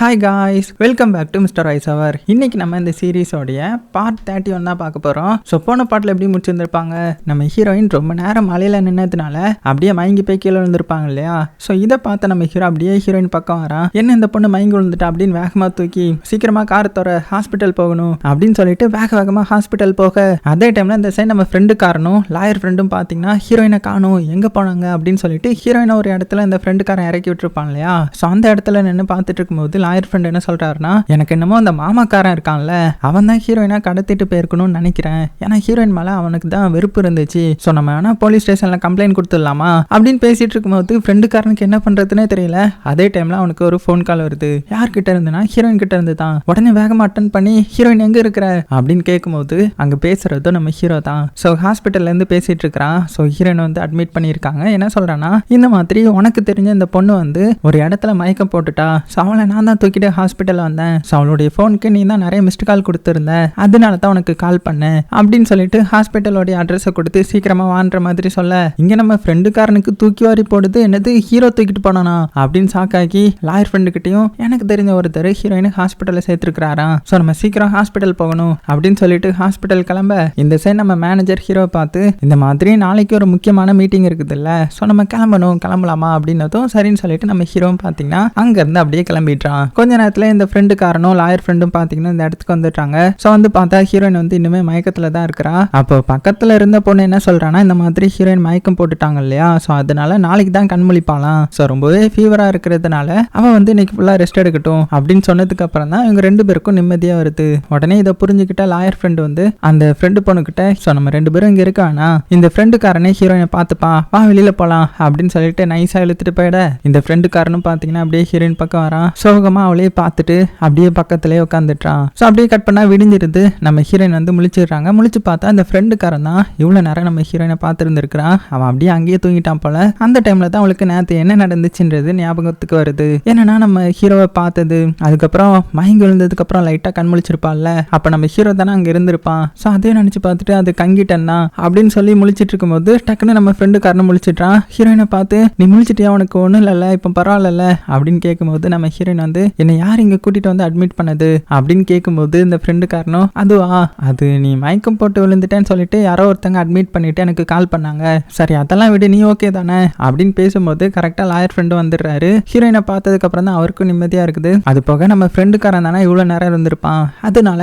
Hi guys welcome back to mister ice அவர் இன்னைக்கு நம்ம இந்த சீரீஸோடைய பார்ட் தேர்ட்டி ஒன் தான் பார்க்க போகிறோம் ஸோ போன பாட்டில் எப்படி முடிச்சிருந்திருப்பாங்க? நம்ம ஹீரோயின் ரொம்ப நேரம் மலையில் நின்னதுனால அப்படியே மயங்கி போய் கீழே விழுந்திருப்பாங்க இல்லையா? ஸோ இதை பார்த்து நம்ம ஹீரோ அப்படியே ஹீரோயின் பக்கம் வரான். என்ன இந்த பொண்ணு மயங்கி விழுந்துட்டா? அப்படின்னு வேகமாக தூக்கி சீக்கிரமாக கார் தர ஹாஸ்பிட்டல் போகணும். அப்படின்னு சொல்லிட்டு வேக வேகமாக ஹாஸ்பிட்டல் போக அதே டைமில் இந்த சைடு நம்ம ஃப்ரெண்டு காரனும் லாயர் ஃப்ரெண்டும் பார்த்தீங்கன்னா ஹீரோயினை காணும். எங்கே போனாங்க? அப்படின்னு சொல்லிட்டு ஹீரோயினை ஒரு இடத்துல இந்த ஃப்ரெண்டுக்காரன் இறக்கி விட்டுருப்பான் இல்லையா? ஸோ அந்த இடத்துல நின்று பார்த்துட்டு இருக்கும்போது லாயர் ஃப்ரெண்ட் என்ன சொல்கிறாருன்னா எனக்கு என்னமோ அந்த மாமாக்காரன் இருக்கான்ல அவன் தான் ஹீரோயினா கடத்திட்டு போயிருக்கணும்னு நினைக்கிறேன். ஏன்னா ஹீரோயின் மேலே அவனுக்கு தான் வெறுப்பு இருந்துச்சு. ஸோ நம்ம வேணா போலீஸ் ஸ்டேஷனில் கம்ப்ளைண்ட் கொடுத்துடலாமா? அப்படின்னு பேசிட்டு இருக்கும்போது ஃப்ரெண்டுக்காரனுக்கு என்ன பண்ணுறதுனே தெரியல. அதே டைமில் அவனுக்கு ஒரு ஃபோன் கால் வருது. யார்கிட்ட இருந்துன்னா ஹீரோயின் கிட்ட இருந்து தான். உடனே வேகமாக அட்டன் பண்ணி ஹீரோயின் எங்கே இருக்கிற? அப்படின்னு கேட்கும்போது அங்கே பேசுறதும் நம்ம ஹீரோ தான். ஸோ ஹாஸ்பிட்டல்ல இருந்து இருக்கிறான். ஸோ ஹீரோயின் வந்து அட்மிட் பண்ணியிருக்காங்க. என்ன சொல்கிறேன்னா இந்த மாதிரி உனக்கு தெரிஞ்ச இந்த பொண்ணு வந்து ஒரு இடத்துல மயக்கம் போட்டுட்டா. ஸோ அவளை நான் தான் தூக்கிட்டு ஹாஸ்பிட்டல் வந்தேன். ஸோ அவளுடைய ஃபோனுக்கு நீ தான் நிறைய மிஸ்டு கால் கொடுத்துருந்த. அதனால தான் உனக்கு கால் பண்ணேன். அப்படின்னு சொல்லிட்டு ஹாஸ்பிட்டலோடைய அட்ரஸை கொடுத்து சீக்கிரமா வான்ற மாதிரி சொல்ல இங்க நம்ம ஃப்ரெண்டுக்காரனுக்கு தூக்கி வாரி போடுது. என்னது ஹீரோ தூக்கிட்டு போனானா? அப்படின்னு சாக்காக்கி லாயர் ஃப்ரெண்டுக்கிட்டேயும் எனக்கு தெரிஞ்ச ஒருத்தர் ஹீரோயினு ஹாஸ்பிட்டலில் சேர்த்துருக்கிறாராம். ஸோ நம்ம சீக்கிரம் ஹாஸ்பிட்டல் போகணும். அப்படின்னு சொல்லிட்டு ஹாஸ்பிட்டல் கிளம்ப இந்த சைடு நம்ம மேனேஜர் ஹீரோ பார்த்து இந்த மாதிரி நாளைக்கு ஒரு முக்கியமான மீட்டிங் இருக்குதுல்ல. ஸோ நம்ம கிளம்பணும் கிளம்பலாமா? அப்படின்னதும் சரின்னு சொல்லிட்டு நம்ம ஹீரோவும் பார்த்தீங்கன்னா அங்கேருந்து அப்படியே கிளம்பிட்டான் கொஞ்ச நேரத்தில் இந்த ஃப்ரெண்டுக்காரனும் லாயர் ஃப்ரெண்டும் பார்த்தீங்கன்னா இந்த இடத்துக்கு வந்துட்டாங்க. ஸோ வந்து பார்த்தா ஹீரோயின் வந்து இன்னுமே மயக்கத்தில் தான் இருக்கிறா. அப்போ பக்கத்தில் இருந்த பொண்ணு என்ன சொல்றான்னா இந்த மாதிரி ஹீரோயின் மயக்கம் போட்டுட்டாங்க இல்லையா? ஸோ அதனால நாளைக்கு தான் கண்மொழிப்பாலாம் ஸோ ரொம்பவே ஃபீவராக இருக்கிறதுனால அவன் வந்து இன்னைக்கு ஃபுல்லாக ரெஸ்ட் எடுக்கட்டும் அப்படின்னு சொன்னதுக்கு அப்புறம் தான் இவங்க ரெண்டு பேருக்கும் நிம்மதியாக வருது. உடனே இதை புரிஞ்சுக்கிட்ட லாயர் ஃப்ரெண்டு வந்து அந்த ஃப்ரெண்டு பொண்ணுக்கிட்ட ஸோ நம்ம ரெண்டு பேரும் இங்கே இருக்கானா இந்த ஃப்ரெண்டுக்காரனே ஹீரோயினை பார்த்துப்பா வா வெளியில் போகலாம் அப்படின்னு சொல்லிட்டு நைஸாக இழுத்துட்டு போயிட. இந்த ஃப்ரெண்டுக்காரனும் பார்த்தீங்கன்னா அப்படியே ஹீரோயின் பக்கம் வரான். சோகமாக அவளையே பார்த்துட்டு அப்படியே பக்கத்துலேயே உட்காந்துட்டான் ஸோ அப்படியே கட் பண்ணால் விடிஞ்சிருது. நம்ம ஹீரோயின் வந்து முழிச்சிடுறாங்க. முழிச்சு பார்த்தா அந்த ஃப்ரெண்டுக்காரன் தான் இவ்வளோ நேரம் நம்ம ஹீரோயினை பார்த்துருந்துருக்கிறான். அவன் அப்படியே அங்கேயே தூங்கிட்டான் போல. அந்த டைமில் தான் அவளுக்கு நேற்று என்ன நடந்துச்சுன்றது ஞாபகத்துக்கு வருது. என்னன்னா நம்ம ஹீரோவை பார்த்தது. அதுக்கப்புறம் மயங்கி விழுந்ததுக்கப்புறம் லைட்டாக கண் முழிச்சிருப்பாள்ல அப்போ நம்ம ஹீரோ தானே அங்கே இருந்திருப்பான். ஸோ அதையும் நினச்சி பார்த்துட்டு அது கங்கிட்டன்னா அப்படின்னு சொல்லி முழிச்சிட்டு இருக்கும்போது டக்குன்னு நம்ம ஃப்ரெண்டுக்காரனை முழிச்சிட்டான் ஹீரோயினை பார்த்து நீ முழிச்சிட்டியா? உனக்கு ஒன்றும் இல்லைல்ல. இப்போ பரவாயில்லல்ல. அப்படின்னு கேட்கும்போது நம்ம ஹீரோயின் வந்து என்னை யார் இங்கே கூட்டிகிட்டு வந்து அட்மிட் பண்ணது? அப்படின்னு கேட்கும்போது இந்த ஃப்ரெண்டுக்காரனும் அதுவா அது நீ மயக்கம் போட்டு விழுந்துட்டேன்னு சொல்லிட்டு யாரோ ஒருத்தங்க அட்மிட் பண்ணிட்டு எனக்கு கால் பண்ணாங்க. சரி அதெல்லாம் விடு நீ ஓகே தானே? அப்படின்னு பேசும்போது கரெக்டாக லாயர் ஃப்ரெண்டு வந்துடுறாரு. ஹீரோயினை பார்த்ததுக்கு அப்புறம் தான் அவருக்கும் நிம்மதியாக இருக்குது. அது போக நம்ம ஃப்ரெண்டுக்காரன் தானே இவ்வளோ நேரம் இருந்திருப்பான். அதனால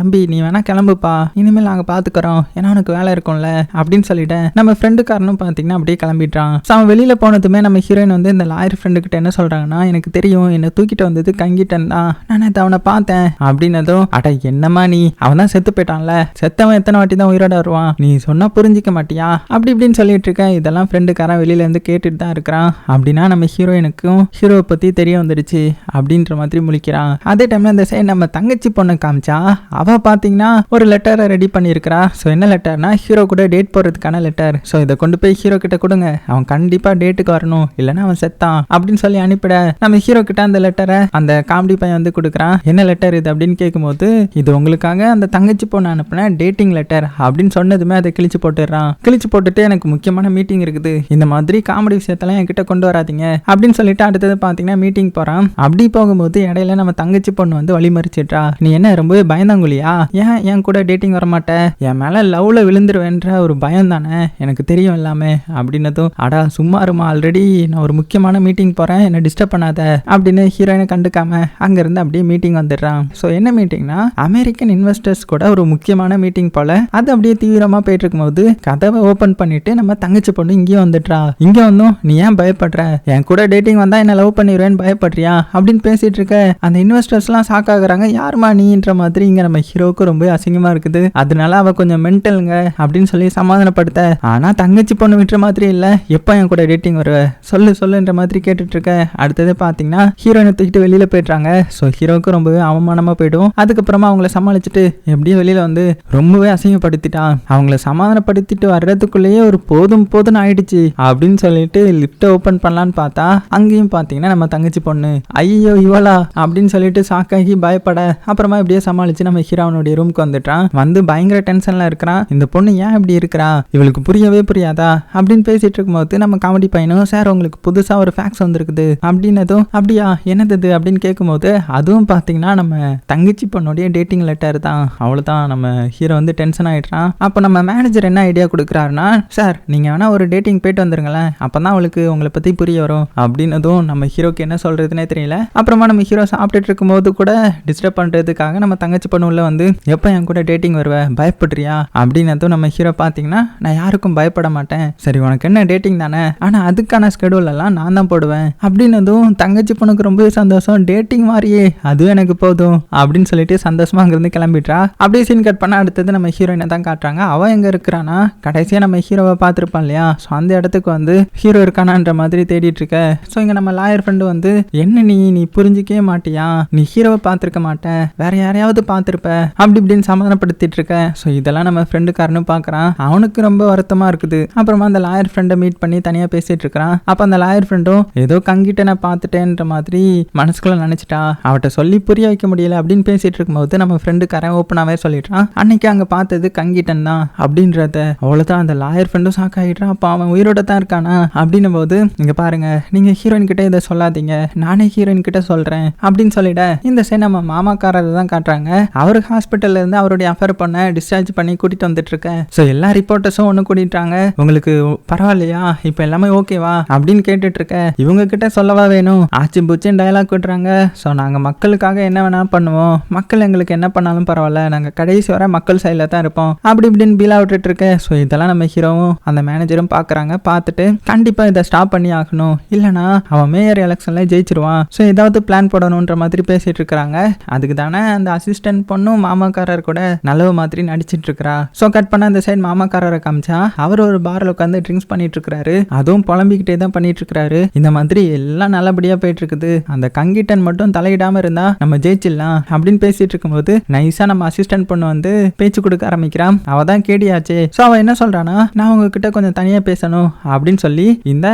தம்பி நீ வேணா கிளம்புப்பா. இனிமேல் நாங்கள் பார்த்துக்குறோம் ஏன்னா உனக்கு வேலை இருக்கும்ல. அப்படின்னு சொல்லிட்டேன் நம்ம ஃப்ரெண்டுக்காரனும் பார்த்தீங்கன்னா அப்படியே கிளம்பிட்டான் ஸோ அவன் வெளியில் போனதுமே நம்ம ஹீரோயின் வந்து இந்த லாயர் ஃப்ரெண்டு கிட்ட என்ன சொல்கிறாங்கன்னா எனக்கு தெரியும். என்னை தூக்கிட்டு வந்து கங்கிட்டன். தான் நான் அவனை பார்த்தேன். அப்படின்னதும் அட என்னம்மா நீ? அவன் தான் செத்து போயிட்டான்ல. செத்தவன் எத்தனை வாட்டி தான் உயிரோட வருவான்? நீ சொன்னா புரிஞ்சிக்க மாட்டியா? அப்படி இப்படின்னு சொல்லிட்டு இருக்கேன் இதெல்லாம் ஃப்ரெண்டுக்காரன் வெளியில இருந்து கேட்டுட்டு தான் இருக்கிறான். அப்படின்னா நம்ம ஹீரோயினுக்கும் ஹீரோவை பத்தி தெரிய வந்துடுச்சு அப்படின்ற மாதிரி முழிக்கிறான். அதே டைம்ல இந்த சைடு நம்ம தங்கச்சி பொண்ணை காமிச்சா அவ பாத்தீங்கன்னா ஒரு லெட்டரை ரெடி பண்ணியிருக்கிறா. ஸோ என்ன லெட்டர்னா ஹீரோ கூட டேட் போகிறதுக்கான லெட்டர் ஸோ இதை கொண்டு போய் ஹீரோ கிட்ட கொடுங்க. அவன் கண்டிப்பா டேட்டுக்கு வரணும். இல்லைன்னா அவன் செத்தான். அப்படின்னு சொல்லி அனுப்பிட நம்ம ஹீரோ கிட்ட அந்த லெட்டரை அந்த காமெடி பையன் வந்து கொடுக்குறான் என்ன லெட்டர் இது? அப்படின்னு கேட்கும்போது இது உங்களுக்காக அந்த தங்கச்சி பொண்ணு அனுப்பின டேட்டிங் லெட்டர் அப்படின்னு சொன்னதுமே அதை கிழிச்சு போட்டுடுறான். கிழிச்சு போட்டுட்டு எனக்கு முக்கியமான மீட்டிங் இருக்குது. இந்த மாதிரி காமெடி விஷயத்தெல்லாம் என்கிட்ட கொண்டு வராதீங்க அப்படின்னு சொல்லிட்டு அடுத்தது பார்த்தீங்கன்னா மீட்டிங் போகிறான் அப்படி போகும்போது இடையில நம்ம தங்கச்சி பொண்ணு வந்து வழிமறிச்சிட்றா. நீ என்ன ரொம்பவே பயந்தாங்குழியா? ஏன் என் கூட டேட்டிங் வர மாட்ட என் மேலே லவ்ல விழுந்துருவேன்ற ஒரு பயம் தானே? எனக்கு தெரியும் எல்லாமே அப்படின்னதும் அடா சும்மா இருமா ஆல்ரெடி நான் ஒரு முக்கியமான மீட்டிங் போகிறேன் என்னை டிஸ்டர்ப் பண்ணாத அப்படின்னு ஹீரோயினை கண்டுக்காம அங்கிருந்து அப்படியே மீட்டிங் வந்துடுறான். ஸோ என்ன மீட்டிங்னா அமெரிக்கன் இன்வெஸ்டர்ஸ் கூட ஒரு முக்கியமான மீட்டிங் போல அது அப்படியே தீவிரமா போயிட்டு இருக்கும்போது கதவை ஓப்பன் பண்ணிட்டு நம்ம தங்கச்சி பொண்ணு இங்கேயும் வந்துடுறா. இங்கே வந்தும் நீ ஏன் பயப்படுற? என் கூட டேட்டிங் வந்தால் என்ன லவ் பண்ணிடுவேன்னு பயப்படுறியா? அப்படின்னு பேசிட்டு இருக்க அந்த இன்வெஸ்டர்ஸ்லாம் ஷாக் ஆகுறாங்க. யாருமா நீன்ற மாதிரி இங்க நம்ம ஹீரோவுக்கு ரொம்ப அசிங்கமா இருக்குது. அதனால அவ கொஞ்சம் மென்டலுங்க அப்படின்னு சொல்லி சமாதானப்படுத்த. ஆனா தங்கச்சி பொண்ணு விட்டுற மாதிரி இல்லை. எப்போ என் கூட டேட்டிங் வருவ? சொல்லு சொல்லுன்ற மாதிரி கேட்டுட்டு இருக்க. அடுத்தது பார்த்தீங்கன்னா ஹீரோயினை தூக்கிட்டு வெளியில போயிடுறாங்க. ஸோ ஹீரோவுக்கு ரொம்பவே அவமானமா போயிடும். அதுக்கப்புறமா அவங்கள சமாளிச்சுட்டு எப்படியும் வெளியில வந்து ரொம்பவே அசிங்கப்படுத்திட்டான். அவங்கள சமாதானப்படுத்திட்டு வர்றதுக்குள்ளேயே ஒரு போதும் போதும்னு ஆயிடுச்சு அப்படின்னு சொல்லிட்டு லிஃப்ட்டை ஓப்பன் பண்ணலான்னு பார்த்தா அங்கேயும் பார்த்தீங்கன்னா நம்ம தங்கச்சி பொண்ணு ஐயோ இவளா? அப்படின்னு சொல்லிட்டு சாக்காகி பயப்பட அப்புறமா இப்படியே சமாளிச்சு நம்ம ஹீரோனுடைய ரூமுக்கு வந்துட்டான். வந்து பயங்கர டென்ஷன்ல இருக்கிறான். இந்த பொண்ணு ஏன் இப்படி இருக்கிறா? இவளுக்கு புரியவே புரியாதா? அப்படின்னு பேசிட்டு இருக்கும்போது நம்ம காமெடி பையனும் சார் உங்களுக்கு புதுசா ஒரு ஃபேக்ஸ் வந்திருக்குது. அப்படின்னதும் அப்படியா? என்னது அப்படின்னு கேட்கும்போது அதுவும் பார்த்தீங்கன்னா நம்ம தங்கச்சி பொண்ணுடைய டேட்டிங் லெட்டர் தான். அவ்வளோதான் நம்ம ஹீரோ வந்து டென்ஷன் ஆகிடுறான் அப்போ நம்ம மேனேஜர் என்ன ஐடியா கொடுக்குறாருன்னா சார் நீங்கள் வேணால் ஒரு டேட்டிங் போயிட்டு வந்துருங்களேன். அப்போ தான் அவளுக்கு உங்களை பற்றி புரிய வரும். அப்படின்னதும் நம்ம ஹீரோக்கு என்ன சொல்கிறதுனே தெரியல. அப்புறமா நம்ம ஹீரோ சாப்பிட்டுட்டு இருக்கும்போது கூட டிஸ்டர்ப் பண்ணுறதுக்காக நம்ம தங்கச்சி பொண்ணு உள்ள வந்து எப்போ என் கூட டேட்டிங் வருவேன் பயப்படுறியா? அப்படின்னதும் நம்ம ஹீரோ பார்த்தீங்கன்னா நான் யாருக்கும் பயப்பட மாட்டேன். சரி உனக்கு என்ன டேட்டிங் தானே? ஆனால் அதுக்கான ஸ்கெடியூல் எல்லாம் நான் தான் போடுவேன். அப்படின்னதும் தங்கச்சி பொண்ணுக்கு ரொம்ப சந்தோஷம். டேட்டிங் மாதிரியே அதுவும் எனக்கு போதும் அப்படின்னு சொல்லிட்டு சந்தோஷமா அங்கிருந்து கிளம்பிட்டா அப்படியே சீன் கட் பண்ண அடுத்தது நம்ம ஹீரோயினை தான் காட்டுறாங்க. அவன் எங்க இருக்கிறானா கடைசியா நம்ம ஹீரோவை பார்த்துருப்பான் இல்லையா? ஸோ அந்த இடத்துக்கு வந்து ஹீரோ இருக்கானான்ற மாதிரி தேடிட்டு இருக்க. ஸோ இங்க நம்ம லாயர் ஃப்ரெண்டு வந்து என்ன நீ நீ புரிஞ்சிக்கவே மாட்டியா? நீ ஹீரோவை பார்த்துருக்க மாட்ட வேற யாரையாவது பார்த்துருப்ப. அப்படி இப்படின்னு சமாதானப்படுத்திட்டு இருக்க. ஸோ இதெல்லாம் நம்ம ஃப்ரெண்டுக்காரனு பார்க்குறான். அவனுக்கு ரொம்ப வருத்தமா இருக்குது. அப்புறமா அந்த லாயர் ஃப்ரெண்டை மீட் பண்ணி தனியாக பேசிட்டு இருக்கிறான். அப்போ அந்த லாயர் ஃப்ரெண்டும் ஏதோ கங்கிட்ட நான் பார்த்துட்டேன்ற மாதிரி மனசு மனசுக்குள்ள நினைச்சிட்டா அவட்ட சொல்லி புரிய வைக்க முடியல அப்படின்னு பேசிட்டு இருக்கும்போது நம்ம ஃப்ரெண்டுக்காரன் ஓப்பனாகவே சொல்லிட்டான் அன்னைக்கு அங்கே பார்த்தது கங்கிட்டன் தான் அப்படின்றத. அவ்வளோதான் அந்த லாயர் ஃப்ரெண்டும் ஷாக் ஆகிட்டான் அப்போ அவன் உயிரோட தான் இருக்கானா? அப்படின்னும் போது இங்கே பாருங்க நீங்க ஹீரோயின் கிட்ட இதை சொல்லாதீங்க. நானே ஹீரோயின் கிட்ட சொல்றேன் அப்படின்னு சொல்லிட இந்த சைடு நம்ம மாமாக்காரரை தான் காட்டுறாங்க. அவர் ஹாஸ்பிட்டல்ல இருந்து அவருடைய அஃபர் பண்ண டிஸ்சார்ஜ் பண்ணி கூட்டிட்டு வந்துட்டு இருக்கேன். ஸோ எல்லா ரிப்போர்ட்டர்ஸும் ஒன்று கூட்டிட்டாங்க உங்களுக்கு பரவாயில்லையா? இப்போ எல்லாமே ஓகேவா அப்படின்னு கேட்டுட்டு இருக்க இவங்க கிட்ட சொல்லவா வேணும்? ஆச்சு புச்சுன்னு டயலாக் விட்டுறாங்க ஸோ நாங்கள் மக்களுக்காக என்ன வேணாலும் பண்ணுவோம். மக்கள் எங்களுக்கு என்ன பண்ணாலும் பரவாயில்ல. நாங்கள் கடைசி வர மக்கள் சைடில் தான் இருப்போம். அப்படி இப்படின்னு பீலா விட்டுட்டு இருக்க ஸோ இதெல்லாம் நம்ம ஹீரோவும் அந்த மேனேஜரும் பார்க்குறாங்க பார்த்துட்டு கண்டிப்பாக இதை ஸ்டாப் பண்ணி ஆகணும். இல்லைனா அவன் மேயர் எலெக்ஷன்ல ஜெயிச்சிருவான். ஸோ ஏதாவது பிளான் போடணுன்ற மாதிரி பேசிகிட்டு இருக்கிறாங்க. அதுக்கு தானே அந்த அசிஸ்டன்ட் பொண்ணும் மாமாக்காரர் கூட நல்லவு மாதிரி நடிச்சிட்டு இருக்கிறா. ஸோ கட் பண்ண அந்த சைடு மாமாக்காரரை காமிச்சா அவர் ஒரு பாரில் உட்காந்து ட்ரிங்க்ஸ் பண்ணிட்டு இருக்கிறாரு. அதுவும் புலம்பிக்கிட்டே தான் பண்ணிட்டு இருக்கிறாரு. இந்த மாதிரி எல்லாம் நல்லபடியாக போயிட்டு இருக்குது. அந்த கங்கிட்டன் மட்டும் தலையிடாம இருந்தா நம்ம ஜெயிச்சிடலாம் அப்படின்னு பேசிட்டு இருக்கும்போது நைஸா நம்ம அசிஸ்டன்ட் பொண்ணு வந்து பேச்சு கொடுக்க ஆரம்பிக்கிறான். அவ தான் கேடியாச்சே. ஸோ அவள் என்ன சொல்றானா நான் உங்ககிட்ட கொஞ்சம் தனியா பேசணும் அப்படின்னு சொல்லி இந்த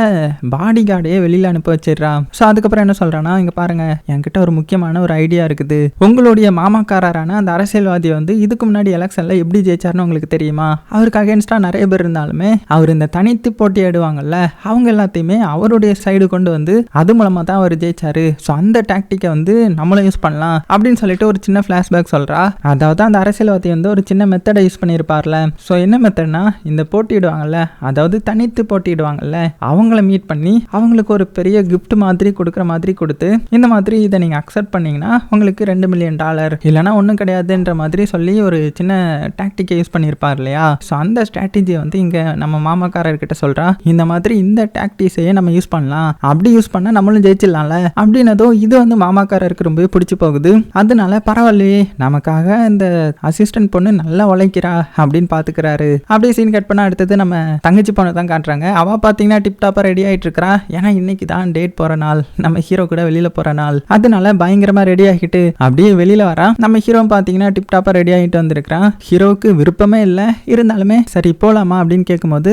பாடி கார்டையே வெளியில அனுப்ப வச்சிடுறான். ஸோ அதுக்கப்புறம் என்ன சொல்றானா இங்க பாருங்க என்கிட்ட ஒரு முக்கியமான ஒரு ஐடியா இருக்குது. உங்களுடைய மாமாக்காரரான அந்த அரசியல்வாதி வந்து இதுக்கு முன்னாடி எலெக்ஷன்ல எப்படி ஜெயிச்சாருன்னு உங்களுக்கு தெரியுமா? அவருக்கு அகேன்ஸ்டா நிறைய பேர் இருந்தாலுமே அவர் இந்த தனித்து போட்டியிடுவாங்கல்ல அவங்க எல்லாத்தையுமே அவருடைய சைடு கொண்டு வந்து அது மூலமா தான் அவர் ஜெயிச்சாரு. ஸோ அந்த டாக்டிக்கை வந்து நம்மளும் யூஸ் பண்ணலாம் அப்படின்னு சொல்லிட்டு ஒரு சின்ன ஃப்ளாஷ்பேக் சொல்கிறா அதாவது அந்த அரசியல்வாதி வந்து ஒரு சின்ன மெத்தடை யூஸ் பண்ணியிருப்பார்ல. ஸோ என்ன மெத்தட்னா இந்த போட்டியிடுவாங்கல்ல அதாவது தனித்து போட்டியிடுவாங்கல்ல அவங்கள மீட் பண்ணி அவங்களுக்கு ஒரு பெரிய கிஃப்ட் மாதிரி கொடுக்குற மாதிரி கொடுத்து இந்த மாதிரி இதை நீங்கள் அக்செப்ட் பண்ணிங்கன்னா உங்களுக்கு ரெண்டு மில்லியன் டாலர் இல்லைனா ஒன்றும் கிடையாதுன்ற மாதிரி சொல்லி ஒரு சின்ன டாக்டிக்கை யூஸ் பண்ணியிருப்பார் இல்லையா? ஸோ அந்த ஸ்ட்ராட்டஜியை வந்து இங்கே நம்ம மாமாக்காரர்கிட்ட சொல்கிறா இந்த மாதிரி இந்த டாக்டிஸையே நம்ம யூஸ் பண்ணலாம். அப்படி யூஸ் பண்ணால் நம்மளும் ஜெயிச்சிடலாம்ல அப்படின்னதும் இது வந்து மாமாக்காரருக்கு ரொம்பவே பிடிச்சி போகுது. அதனால பரவாயில்லையே நமக்காக இந்த அசிஸ்டன்ட் பொண்ணு நல்லா உழைக்கிறா அப்படின்னு பார்த்துக்கிறாரு அப்படியே சீன் கட் பண்ணால் அடுத்தது நம்ம தங்கச்சி பொண்ணை தான் காட்டுறாங்க. அவள் பார்த்தீங்கன்னா டிப் டாப்பாக ரெடி ஆகிட்டு இருக்கிறா ஏன்னா இன்னைக்கு தான் டேட் போகிற நாள். நம்ம ஹீரோ கூட வெளியில் போகிற நாள். அதனால பயங்கரமாக ரெடி ஆகிட்டு அப்படியே வெளியில் வரா. நம்ம ஹீரோ பார்த்தீங்கன்னா டிப் டாப்பாக ரெடி ஆகிட்டு வந்திருக்கிறான் ஹீரோவுக்கு விருப்பமே இல்லை. இருந்தாலுமே சரி போகலாமா அப்படின்னு கேட்கும்போது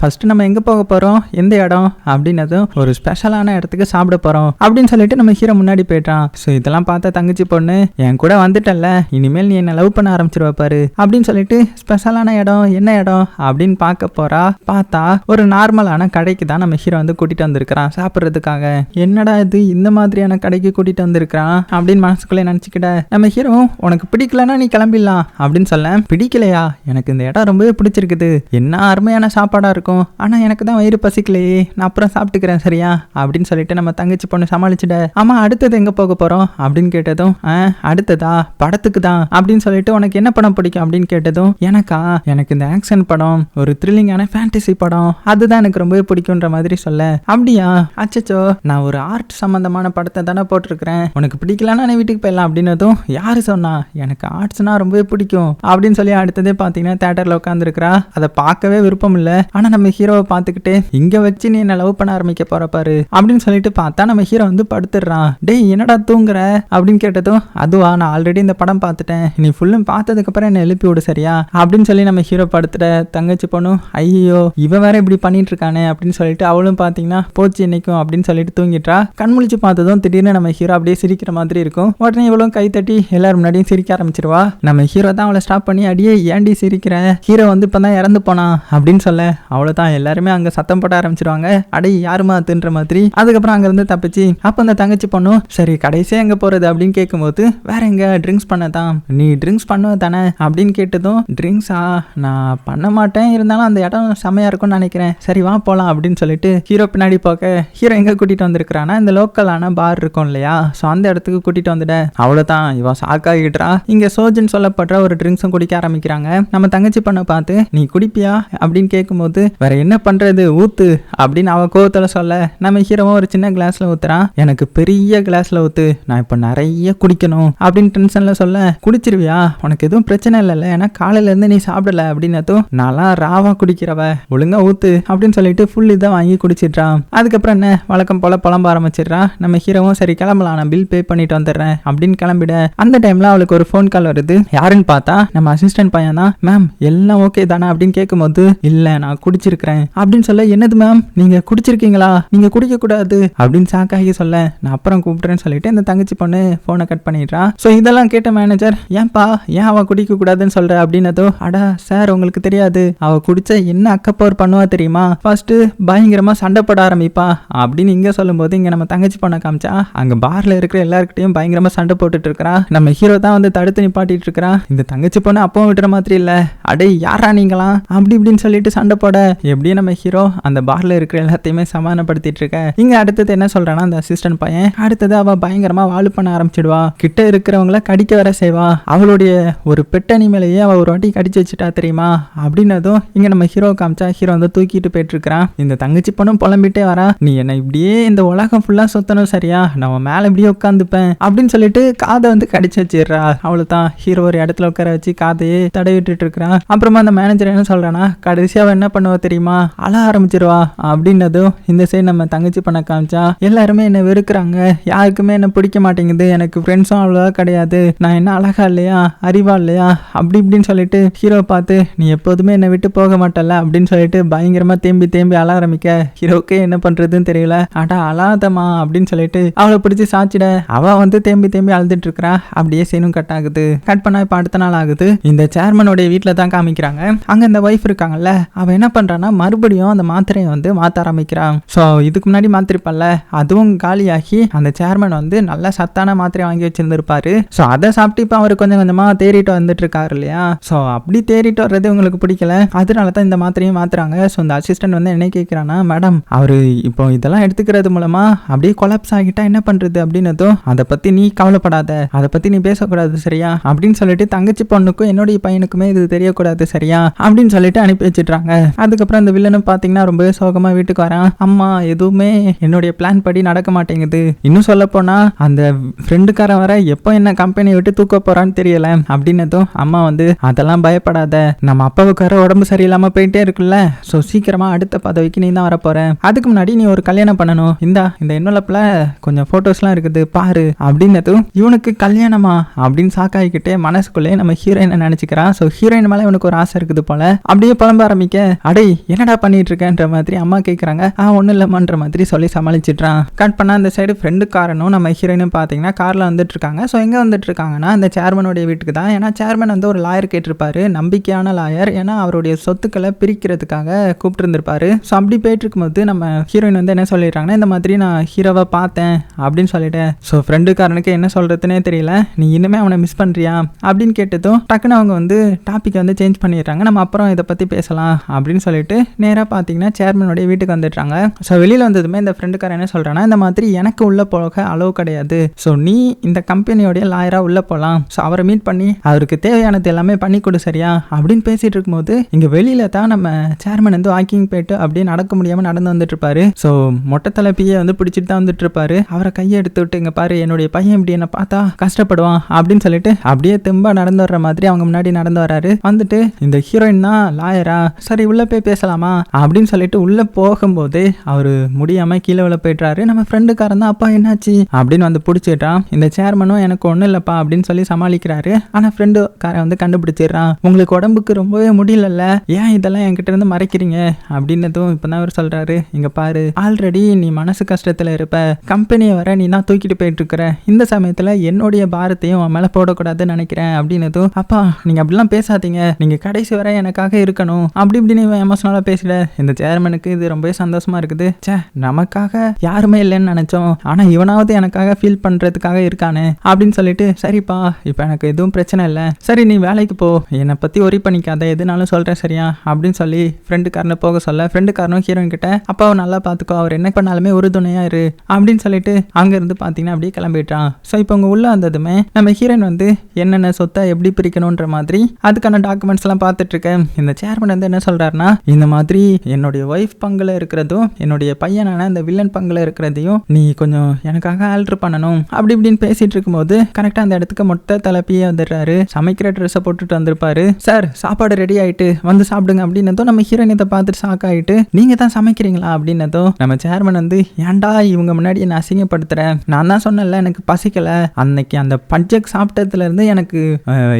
ஃபர்ஸ்ட் நம்ம எங்கே போக போகிறோம் எந்த இடம்? அப்படின்னதும் ஒரு ஸ்பெஷலான இடத்துக்கு சாப்பிட போகிறோம் அப்படின்னு சொல்லிட்டு நம்ம ஹீரோ முன்னாடி போயிட்டான். ஸோ இதெல்லாம் பார்த்தா தங்கச்சி பொண்ணு என் கூட வந்துட்டல்ல இனிமேல் நீ என்ன லவ் பண்ண ஆரம்பிச்சிருவ பாரு அப்படின்னு சொல்லிட்டு ஸ்பெஷலான இடம் என்ன இடம்? அப்படின்னு பார்க்க போறா. பார்த்தா ஒரு நார்மலான கடைக்கு தான் நம்ம ஹீரோ வந்து கூட்டிட்டு வந்திருக்கிறான் சாப்பிட்றதுக்காக. என்னடா இது இந்த மாதிரியான கடைக்கு கூட்டிட்டு வந்திருக்கிறான்? அப்படின்னு மனசுக்குள்ளே நினச்சிக்கிட்ட நம்ம ஹீரோ உனக்கு பிடிக்கலன்னா நீ கிளம்பிடலாம் அப்படின்னு சொல்ல பிடிக்கலையா? எனக்கு இந்த இடம் ரொம்பவே பிடிச்சிருக்குது. என்ன அருமையான சாப்பாடா இருக்கும். ஆனால் எனக்கு தான் வயிறு பசிக்கலையே. நான் அப்புறம் சாப்பிட்டுக்கிறேன் சரியா? அப்படின்னு சொல்லிட்டு நம்ம தங்கச்சி பொண்ணு சமாளிச்சுட அம்மா அடுத்தது எங்கே போக போகிறோம் அப்படின்னு கேட்டதும் "ஆ, அடுத்ததா? படத்துக்கு தான் அப்படின்னு சொல்லிட்டு உனக்கு என்ன படம் பிடிக்கும்? அப்படின்னு கேட்டதும் எனக்கா? எனக்கு இந்த ஆக்ஷன் படம் ஒரு த்ரில்லிங்கான ஃபேண்டசி படம் அதுதான் எனக்கு ரொம்பவே பிடிக்குன்ற மாதிரி சொல்ல. அப்படியா? அச்சச்சோ! நான் ஒரு ஆர்ட் சம்மந்தமான படத்தை தானே போட்டிருக்கிறேன். உனக்கு பிடிக்கலன்னா நீ வீட்டுக்கு போயிடலாம். அப்படின்னதும் யார் சொன்னா? எனக்கு ஆர்ட்ஸ்னா ரொம்பவே பிடிக்கும். அப்படின்னு சொல்லி அடுத்ததே பார்த்தீங்கன்னா தேட்டரில் உட்காந்துருக்கிறா அதை பார்க்கவே விருப்பம் இல்லை. ஆனால் நம்ம ஹீரோவை பார்த்துக்கிட்டு இங்கே வச்சு நீ என்ன லவ் பண்ண ஆரம்பிக்க போகிற பாரு. அப்படின்னு சொல்லிட்டு பார்த்தா நம்ம ஹீரோ வந்து படுத்துடுறான் டேய் என்னடா தூங்குற? அப்படின்னு கேட்டதும் அதுவா நான் ஆல்ரெடி இந்த படம் பார்த்துட்டேன். நீ ஃபுல்லும் பார்த்ததுக்கப்புறம் என்ன எழுப்பி விடு சரியா? அப்படின்னு சொல்லி நம்ம ஹீரோ படுத்துட்ட தங்கச்சி பொண்ணும் ஐயோ இவன் வேற இப்படி பண்ணிட்டு இருக்கானே அப்படின்னு சொல்லிட்டு அவளும் பார்த்தீங்கன்னா போச்சு இன்னைக்கும் அப்படின்னு சொல்லிட்டு தூங்கிட்டா கண் முழிச்சு பார்த்ததும் திடீர்னு நம்ம ஹீரோ அப்படியே சிரிக்கிற மாதிரி இருக்கும். உடனே இவளும் கை தட்டி எல்லாரும் முன்னாடியும் சிரிக்க ஆரம்பிச்சிருவா. நம்ம ஹீரோ தான் அவளை ஸ்டாப் பண்ணி அடியே ஏன்டி சிரிக்கிற? ஹீரோ வந்து இப்போ தான் இறந்து போனான் அப்படின்னு சொல்ல அவ்வளோதான் எல்லாருமே அங்கே சத்தம் போட ஆரம்பிச்சிருவாங்க. அடே யாருமா அதுன்ற மாதிரி? அதுக்கப்புறம் அங்கேருந்து தப்பிச்சு அப்போ அந்த தங்கச்சி தங்கச்சி பண்ணும் சரி கடைசியாக எங்கே போகிறது அப்படின்னு கேட்கும்போது வேற எங்க? ட்ரிங்க்ஸ் பண்ணதான் நீ ட்ரிங்க்ஸ் பண்ணுவ தானே? அப்படின்னு கேட்டதும் ட்ரிங்க்ஸா நான் பண்ண மாட்டேன். இருந்தாலும் அந்த இடம் செமையாக இருக்கும்னு நினைக்கிறேன். சரி வா போகலாம் அப்படின்னு சொல்லிட்டு ஹீரோ பின்னாடி போக ஹீரோ எங்கே கூட்டிகிட்டு வந்திருக்கிறான்னா இந்த லோக்கலான பார் இருக்கும் இல்லையா? ஸோ அந்த இடத்துக்கு கூட்டிகிட்டு வந்துட்டேன் அவ்வளோதான் இவன் சாக்காகிட்டுறா இங்கே சோஜன் சொல்லப்படுற ஒரு ட்ரிங்க்ஸும் குடிக்க ஆரம்பிக்கிறாங்க. நம்ம தங்கச்சி பண்ண பார்த்து நீ குடிப்பியா? அப்படின்னு கேட்கும்போது வேற என்ன பண்ணுறது ஊத்து. அப்படின்னு அவள் கோவத்தில் சொல்ல நம்ம ஹீரோவும் ஒரு சின்ன கிளாஸில் ஊத்துறான். எனக்கு பெரிய பெரிய கிளாஸில் ஊத்து நான் இப்போ நிறைய குடிக்கணும் அப்படின்னு டென்ஷனில் சொல்ல குடிச்சிருவியா? உனக்கு எதுவும் பிரச்சனை இல்லைல்ல. ஏன்னா காலையிலேருந்து நீ சாப்பிடல அப்படின்னதும் நான்லாம் ராவா குடிக்கிறவ. ஒழுங்கா ஊத்து அப்படின்னு சொல்லிட்டு ஃபுல் இதை வாங்கி குடிச்சிடுறான். அதுக்கப்புறம் என்ன? வழக்கம் போல புலம்ப ஆரம்பிச்சிடுறா நம்ம ஹீரோவும் சரி கிளம்பலாம். நான் பில் பே பண்ணிட்டு வந்துடுறேன் அப்படின்னு கிளம்பிட. அந்த டைம்ல அவளுக்கு ஒரு ஃபோன் கால் வருது. யாருன்னு பார்த்தா நம்ம அசிஸ்டன்ட் பையன் தான். மேம் எல்லாம் ஓகே தானே? அப்படின்னு கேட்கும்போது இல்ல நான் குடிச்சிருக்கிறேன் அப்படின்னு சொல்ல என்னது மேம் நீங்க குடிச்சிருக்கீங்களா? நீங்க குடிக்க கூடாது அப்படின்னு சாக்காகி சொல்ல நான் அப்புறம் கூப்பிட்றேன்னு சொல்லிட்டு இந்த தங்கச்சி பொண்ணு ஃபோனை கட் பண்ணிடுறா. ஸோ இதெல்லாம் கேட்ட மேனேஜர் ஏன்பா ஏன் அவள் குடிக்க கூடாதுன்னு சொல்ற? அப்படின்னதோ அடா சார் உங்களுக்கு தெரியாது. அவ குடிச்ச என்ன அக்கப்போர் பண்ணுவா தெரியுமா? ஃபர்ஸ்ட் பயங்கரமா சண்டை போட ஆரம்பிப்பா. அப்படின்னு இங்க சொல்லும்போது இங்க நம்ம தங்கச்சி பொண்ணை காமிச்சா அங்க பார்ல இருக்கிற எல்லாருக்கிட்டையும் பயங்கரமா சண்டை போட்டுட்டு இருக்கிறா. நம்ம ஹீரோ தான் வந்து தடுத்து நிப்பாட்டிட்டு இருக்கிறா. இந்த தங்கச்சி பொண்ணு அப்பவும் விட்டுற மாதிரி இல்ல. அடே யாரா நீங்களாம் அப்படி இப்படின்னு சொல்லிட்டு சண்டை போட எப்படியும் நம்ம ஹீரோ அந்த பார்ல இருக்கிற எல்லாத்தையுமே சமாதானப்படுத்திட்டு இருக்க. இங்க அடுத்தது என்ன சொல்றான்னா அந்த அசிஸ்டன்ட் பையன் அடுத்தது அவ பயங்கரமா வாழு பண்ண ஆரம்பிச்சிடுவா. கிட்ட இருக்கிறவங்கள கடிக்க வர செய்வா. அவளுடைய ஒரு பெட்டணி மேலேயே அவ ஒரு வாட்டி கடிச்சு வச்சுட்டா தெரியுமா? அப்படின்னதும் இங்க நம்ம ஹீரோ காமிச்சா ஹீரோ வந்து தூக்கிட்டு போயிட்டு இருக்கிறான் இந்த தங்கச்சி பொண்ணும் புலம்பிட்டே வரா. நீ என்ன இப்படியே இந்த உலகம் ஃபுல்லா சுத்தணும் சரியா? நம்ம மேலே மேல இப்படியே உட்காந்துப்பேன் அப்படின்னு சொல்லிட்டு காதை வந்து கடிச்சு வச்சிடுறா. அவ்வளவுதான் ஹீரோ ஒரு இடத்துல உட்கார வச்சு காதையே தடவிட்டு இருக்கிறான் அப்புறமா அந்த மேனேஜர் என்ன சொல்றானா கடைசியா அவ என்ன பண்ணுவா தெரியுமா? அழ ஆரம்பிச்சிருவா. அப்படின்னதும் இந்த சைடு நம்ம தங்கச்சி பண்ண காமிச்சா எல்லாருமே என்ன வெறுக்கிறாங்க. யாருக்குமே என்னை பிடிக்க மாட்டேங்குது. எனக்கு ஃப்ரெண்ட்ஸும் அவ்வளோவா கிடையாது. நான் என்ன அழகா இல்லையா? அறிவா இல்லையா? அப்படி இப்படின்னு சொல்லிட்டு ஹீரோ பார்த்து நீ எப்போதுமே என்னை விட்டு போக மாட்டல அப்படின்னு சொல்லிட்டு பயங்கரமா தேம்பி தேம்பி அழ ஆரம்பிக்க ஹீரோக்கே என்ன பண்றதுன்னு தெரியல. ஆட்டா அழாதம்மா அப்படின்னு சொல்லிட்டு அவளை பிடிச்சி சாச்சிட அவ வந்து தேம்பி தேம்பி அழுதுட்டு இருக்கிறா. அப்படியே சீனும் கட் ஆகுது. கட் பண்ணா இப்போ அடுத்த நாள் ஆகுது. இந்த சேர்மனுடைய வீட்டில் தான் காமிக்கிறாங்க. அங்க இந்த ஒய்ஃப் இருக்காங்கல்ல அவ என்ன பண்றான்னா மறுபடியும் அந்த மாத்திரையை வந்து மாத்த ஆரம்பிக்கிறான் ஸோ இதுக்கு முன்னாடி மாத்திருப்பல்ல அதுவும் காலியாகி அந்த சேர்மன் வந்து நல்ல சத்தான மாத்திரை வாங்கி வச்சிருந்திருப்பாரு. ஸோ அதை சாப்பிட்டு இப்போ அவர் கொஞ்சம் கொஞ்சமாக தேறிட்டு வந்துட்டு இருக்காரு இல்லையா? ஸோ அப்படி தேறிட்டு வர்றது உங்களுக்கு பிடிக்கல. அதனால தான் இந்த மாத்திரையும் மாத்துறாங்க. ஸோ இந்த அசிஸ்டன்ட் வந்து என்ன கேட்குறான்னா மேடம் அவர் இப்போ இதெல்லாம் எடுத்துக்கிறது மூலமா அப்படியே கொலாப்ஸ் ஆகிட்டா என்ன பண்றது? அப்படின்னதும் அதை பத்தி நீ கவலைப்படாத. அதை பத்தி நீ பேசக்கூடாது சரியா? அப்படின்னு சொல்லிட்டு தங்கச்சி பொண்ணுக்கும் என்னுடைய பையனுக்குமே இது தெரியக்கூடாது சரியா? அப்படின்னு சொல்லிட்டு அனுப்பி வச்சிடுறாங்க. அதுக்கப்புறம் அந்த வில்லனும் பார்த்தீங்கன்னா ரொம்ப சோகமா வீட்டுக்கு வரான். அம்மா எதுவுமே என்னுடைய பிளான் படி நடக்க மாட்டேங்குது. இன்னும் சொல்ல போனா அந்த ஃப்ரெண்டுக்காரன் வர எப்போ என்ன கம்பெனியை விட்டு தூக்க போறான்னு தெரியல. அப்படின்னதும் அம்மா வந்து அதெல்லாம் பயப்படாத. நம்ம அப்பாவுக்கார உடம்பு சரியில்லாம போயிட்டே இருக்குல்ல. ஸோ சீக்கிரமா அடுத்த பதவிக்கு நீ தான் வரப்போற. அதுக்கு முன்னாடி நீ ஒரு கல்யாணம் பண்ணணும். இந்தா இந்த என்னலப்பில் கொஞ்சம் ஃபோட்டோஸ்லாம் இருக்குது. பாரு. அப்படின்னதும் இவனுக்கு கல்யாணமா? அப்படின்னு சாக்காய்கிட்டே மனசுக்குள்ளே நம்ம ஹீரோயினை நினைச்சுக்கிறான். ஸோ ஹீரோயின் மேலே இவனுக்கு ஒரு ஆசை இருக்குது போல. அப்படியே புலம்ப ஆரம்பிக்க அடே என்னடா பண்ணிட்டு இருக்கேன்ற மாதிரி அம்மா கேட்குறாங்க ஆ ஒன்றும் இல்லைம்மான்ற மாதிரி சொல்லி சமாளிச்சிட்றான். கட் பண்ணால் அந்த சைடு ஃப்ரெண்டுக்காரனும் நம்ம ஹீரோயினும் பார்த்தீங்கன்னா காரில் வந்துட்டுருக்காங்க. ஸோ எங்கே வந்துட்டுருக்காங்கன்னா அந்த சேர்மனுடைய வீட்டுக்கு தான் ஏன்னா சேர்மன் வந்து ஒரு லாயர் கேட்டிருப்பார். நம்பிக்கையான லாயர் ஏன்னா அவருடைய சொத்துக்களை பிரிக்கிறதுக்காக கூப்பிட்டுருந்துருப்பார். ஸோ அப்படி போயிட்டு இருக்கும்போது நம்ம ஹீரோயின் வந்து என்ன சொல்லிடுறாங்கன்னா இந்த மாதிரி நான் ஹீரோவை பார்த்தேன் அப்படின்னு சொல்லிட்டேன் ஸோ ஃப்ரெண்டுக்காரனுக்கு என்ன சொல்கிறதுனே தெரியல. நீ இன்னுமே அவனை மிஸ் பண்ணுறியா அப்படின்னு கேட்டதும் டக்குன்னு அவங்க வந்து டாப்பிக்கை வந்து சேஞ்ச் பண்ணிடுறாங்க. நம்ம அப்புறம் இதை பற்றி பேசலாம் அப்படின்னு சொல்லிட்டு நேராக பார்த்தீங்கன்னா சேர்மனுடைய வீட்டுக்கு வந்துடுறாங்க. ஸோ வெளியில் வந்ததுமே இந்த ஃப்ரெண்டுக்காரன் என்ன சொல்கிறான்னா இந்த மாதிரி எனக்கு உள்ளே போக அளவு கிடையாது. ஸோ நீ இந்த கம்பெனியோடைய லாயராக உள்ளே போகலாம் ஸோ அவரை மீட் பண்ணி அவருக்கு தேவையானது எல்லாமே பண்ணி கொடு சரியா? அப்படின்னு பேசிட்டு இருக்கும்போது இங்கே வெளியில தான் நம்ம சேர்மன் வந்து வாக்கிங் போயிட்டு அப்படியே நடக்க முடியாமல் நடந்து வந்துட்டு இருப்பாரு. ஸோ மொட்டை தலைப்பியை வந்து பிடிச்சிட்டு தான் வந்துட்டு இருப்பாரு. அவரை கையை எடுத்து விட்டு இங்கே பாரு என்னுடைய பையன் இப்படி என்ன பார்த்தா கஷ்டப்படுவான் அப்படின்னு சொல்லிட்டு அப்படியே திரும்ப நடந்து வர்ற மாதிரி அவங்க முன்னாடி நடந்து வராரு வந்துட்டு இந்த ஹீரோயின் தான் லாயரா சரி உள்ள போய் பேசலாமா? அப்படின்னு சொல்லிட்டு உள்ள போகும்போது அவர் முடியாம கீழே விழ போயிட்டாரு நம்ம ஃப்ரெண்டுக்காரன் தான் அப்பா என்னாச்சு? அப்படின்னு வந்து பிடிச்சிட்டான் இந்த சேர்மனும் எனக்கு ஒன்றும் இல்லைப்பா அப்படின்னு சொல்லி சமாளிக்கிறாரு. ஆனால் ஃப்ரெண்டுக்காரன் வந்து கண்டுபிடிச்சிடுறான். உங்களுக்கு உடம்புக்கு ரொம்பவே முடியலல்ல? ஏன் இதெல்லாம் என்கிட்ட இருந்து மறைக்கிறீங்க? அப்படின்னதும் இப்போ தான் அவர் சொல்கிறாரு இங்கே பாரு ஆல்ரெடி நீ மனசு கஷ்டத்தில் இருப்ப. கம்பெனியை வர நீ தான் தூக்கிட்டு போயிட்டு இருக்கிற. இந்த சமயத்தில் என்னுடைய பாரத்தையும் உன் மேலே போடக்கூடாதுன்னு நினைக்கிறேன் அப்படின்னதும் அப்பா நீங்கள் அப்படிலாம் பேசாதீங்க. நீங்கள் கடைசி வரை எனக்காக இருக்கணும். அப்படி இப்படின்னு எமோஷனலாக பேசிட. இந்த சேர்மனுக்கு இது ரொம்பவே சந்தோஷமா இருக்குது. ச்சே நமக்காக யாருமே இல்லைன்னு நினச்சோம். ஆனால் இவனாவது எனக்காக ஃபீல் பண்ணுறதுக்காக இருக்கானே அப்படின்னு சொல்லிட்டு சரிப்பா இப்போ எனக்கு எதுவும் பிரச்சனை இல்லை. சரி நீ வேலைக்கு போ. என்னை பற்றி ஒரி பண்ணிக்காத. எதுனாலும் சொல்கிறேன் சரியா? அப்படின்னு சொல்லி ஃப்ரெண்டுக்காரனை போக சொல்ல ஃப்ரெண்டுக்காரனும் ஹீரோயின் கிட்ட அப்பாவை நல்லா பார்த்துக்கோ அவர் என்ன பண்ணாலுமே உறுதுணையாக இரு அப்படின்னு சொல்லிட்டு அங்கேருந்து பார்த்தீங்கன்னா அப்படியே கிளம்பிட்டான் ஸோ இப்போ உங்கள் உள்ளே வந்ததுமே நம்ம ஹீரோயின் வந்து என்னென்ன சொத்தை எப்படி பிரிக்கணுன்ற மாதிரி அதுக்கான டாக்குமெண்ட்ஸ் எல்லாம் இந்த சேர்மன் வந்து என்ன சொல்கிறாருன்னா இந்த மாதிரி என்னுடைய ஒய்ஃப் பங்கில் இருக்கிறதும் என்னுடைய பையனான இந்த வில்லன் பங்குல இருக்கிறதையும் நீ கொஞ்சம் எனக்காக ஆல்ட்ரு பண்ணணும் அப்படி இப்படின்னு பேசிட்டு இருக்கும்போது கரெக்டாக அந்த இடத்துக்கு மொத்த தலைப்பியே வந்துடுறாரு. சமைக்கிற ட்ரெஸ்ஸை போட்டுட்டு வந்திருப்பாரு. சார் சாப்பாடு ரெடி ஆயிட்டு வந்து சாப்பிடுங்க அப்படின்னதும் நம்ம ஹீரோயினத்தை பார்த்துட்டு ஷாக் ஆகிட்டு நீங்கள் தான் சமைக்கிறீங்களா? அப்படின்னதும் நம்ம சேர்மன் வந்து ஏன்டா இவங்க முன்னாடி என்ன அசிங்கப்படுத்துகிறேன் நான் தான் சொன்னேன்ல எனக்கு பசிக்கல. அன்னைக்கு அந்த பட்ஜெக் சாப்பிட்டதுல இருந்து எனக்கு